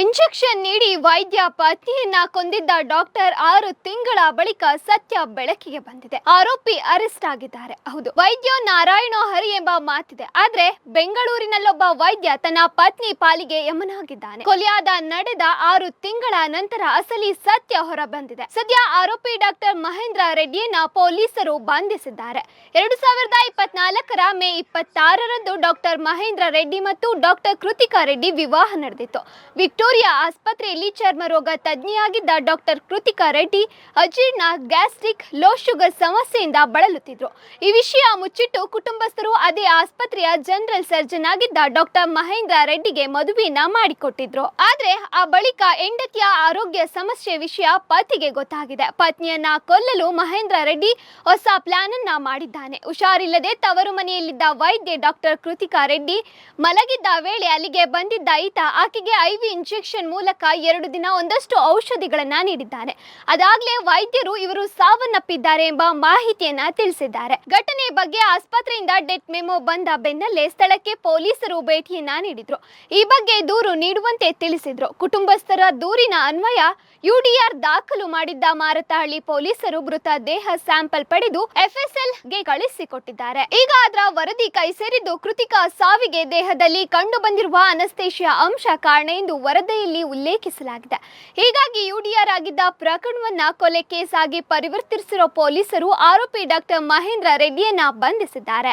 Injection ನೀಡಿ ವೈದ್ಯ ಪತ್ನಿಯನ್ನ ಕೊಂದಿದ್ದ doctor ಆರು ತಿಂಗಳ ಬಳಿಕ ಸತ್ಯ ಬೆಳಕಿಗೆ ಬಂದಿದೆ. ಆರೋಪಿ ಅರೆಸ್ಟ್ ಆಗಿದ್ದಾರೆ. ಹೌದು, ವೈದ್ಯ ನಾರಾಯಣ ಹರಿ ಎಂಬ ಮಾತಿದೆ. ಆದ್ರೆ ಬೆಂಗಳೂರಿನಲ್ಲೊಬ್ಬ ವೈದ್ಯ ತನ್ನ ಪತ್ನಿ ಪಾಲಿಗೆ ಯಮನಾಗಿದ್ದಾನೆ. ಕೊಲೆಯಾದ ನಡೆದ ಆರು ತಿಂಗಳ ನಂತರ ಅಸಲಿ ಸತ್ಯ ಹೊರ ಬಂದಿದೆ ಸದ್ಯ ಆರೋಪಿ ಡಾಕ್ಟರ್ ಮಹೇಂದ್ರ ರೆಡ್ಡಿಯನ್ನ ಪೊಲೀಸರು ಬಂಧಿಸಿದ್ದಾರೆ. ಎರಡು ಸಾವಿರದ ಇಪ್ಪತ್ನಾಲ್ಕರ ಮೇ ಇಪ್ಪತ್ತಾರರಂದು ಡಾಕ್ಟರ್ ಮಹೇಂದ್ರ ರೆಡ್ಡಿ ಮತ್ತು ಡಾಕ್ಟರ್ ಕೃತಿಕಾ ರೆಡ್ಡಿ ವಿವಾಹ ನಡೆದಿತ್ತು. ವಿಕ್ಟೋರಿಯಾ ಆಸ್ಪತ್ರೆಯಲ್ಲಿ ಚರ್ಮ ರೋಗ ತಜ್ಞೆಯಾಗಿದ್ದ ಡಾಕ್ಟರ್ ಕೃತಿಕಾ ರೆಡ್ಡಿ ಅಜೀರ್ಣ ಗ್ಯಾಸ್ಟ್ರಿಕ್ ಲೋ ಶುಗರ್ ಸಮಸ್ಯೆಯಿಂದ ಬಳಲುತ್ತಿದ್ರು. ಈ ವಿಷಯ ಮುಚ್ಚಿಟ್ಟು ಕುಟುಂಬಸ್ಥರು ಅದೇ ಆಸ್ಪತ್ರೆಯ ಜನರಲ್ ಸರ್ಜನ್ ಆಗಿದ್ದ ಡಾಕ್ಟರ್ ಮಹೇಂದ್ರ ರೆಡ್ಡಿಗೆ ಮದುವೆಯನ್ನ ಮಾಡಿಕೊಟ್ಟಿದ್ರು. ಆದ್ರೆ ಆ ಬಳಿಕ ಹೆಂಡತಿಯ ಆರೋಗ್ಯ ಸಮಸ್ಯೆ ವಿಷಯ ಪತಿಗೆ ಗೊತ್ತಾಗಿದೆ. ಪತ್ನಿಯನ್ನ ಕೊಲ್ಲಲು ಮಹೇಂದ್ರ ರೆಡ್ಡಿ ಹೊಸ ಪ್ಲಾನ್ ಅನ್ನ ಮಾಡಿದ್ದಾನೆ. ಹುಷಾರಿಲ್ಲದೆ ತವರು ಮನೆಯಲ್ಲಿದ್ದ ವೈದ್ಯ ಡಾಕ್ಟರ್ ಕೃತಿಕಾ ರೆಡ್ಡಿ ಮಲಗಿದ್ದ ವೇಳೆ ಅಲ್ಲಿಗೆ ಬಂದಿದ್ದ ಈತ ಆಕೆಗೆ ಐವಿ ಮೂಲಕ ಎರಡು ದಿನ ಒಂದಷ್ಟು ಔಷಧಿಗಳನ್ನ ನೀಡಿದ್ದಾರೆ. ಅದಾಗಲೇ ವೈದ್ಯರು ಇವರು ಸಾವನ್ನಪ್ಪಿದ್ದಾರೆ ಎಂಬ ಮಾಹಿತಿಯನ್ನ ತಿಳಿಸಿದ್ದಾರೆ. ಘಟನೆ ಬಗ್ಗೆ ಆಸ್ಪತ್ರೆಯಿಂದ ಡೆತ್ ಮೆಮೊ ಬಂದ ಬೆನ್ನಲ್ಲೇ ಸ್ಥಳಕ್ಕೆ ಪೊಲೀಸರು ಭೇಟಿಯನ್ನ ನೀಡಿದ್ರು. ಈ ಬಗ್ಗೆ ದೂರು ನೀಡುವಂತೆ ತಿಳಿಸಿದ್ರು. ಕುಟುಂಬಸ್ಥರ ದೂರಿನ ಅನ್ವಯ ಯುಡಿಆರ್ ದಾಖಲು ಮಾಡಿದ್ದ ಮಾರತಹಳ್ಳಿ ಪೊಲೀಸರು ಮೃತ ದೇಹ ಸ್ಯಾಂಪಲ್ ಪಡೆದು ಎಫ್ಎಸ್ಎಲ್ಗೆ ಕಳಿಸಿಕೊಟ್ಟಿದ್ದಾರೆ. ಈಗ ಅದರ ವರದಿ ಕೈ ಸೇರಿದ್ದು ಕೃತಿಕಾ ಸಾವಿಗೆ ದೇಹದಲ್ಲಿ ಕಂಡು ಬಂದಿರುವ ಅನಸ್ತೇಷಿಯಾ ಅಂಶ ಕಾರಣ ಎಂದು ವರದಿಯಲ್ಲಿ ಉಲ್ಲೇಖಿಸಲಾಗಿದೆ. ಹೀಗಾಗಿ ಯುಡಿಆರ್ ಆಗಿದ್ದ ಪ್ರಕರಣವನ್ನ ಕೊಲೆ ಕೇಸ್ ಆಗಿ ಪರಿವರ್ತಿಸಿರೋ ಪೊಲೀಸರು ಆರೋಪಿ ಡಾಕ್ಟರ್ ಮಹೇಂದ್ರ ರೆಡ್ಡಿಯನ್ನ ಬಂಧಿಸಿದ್ದಾರೆ.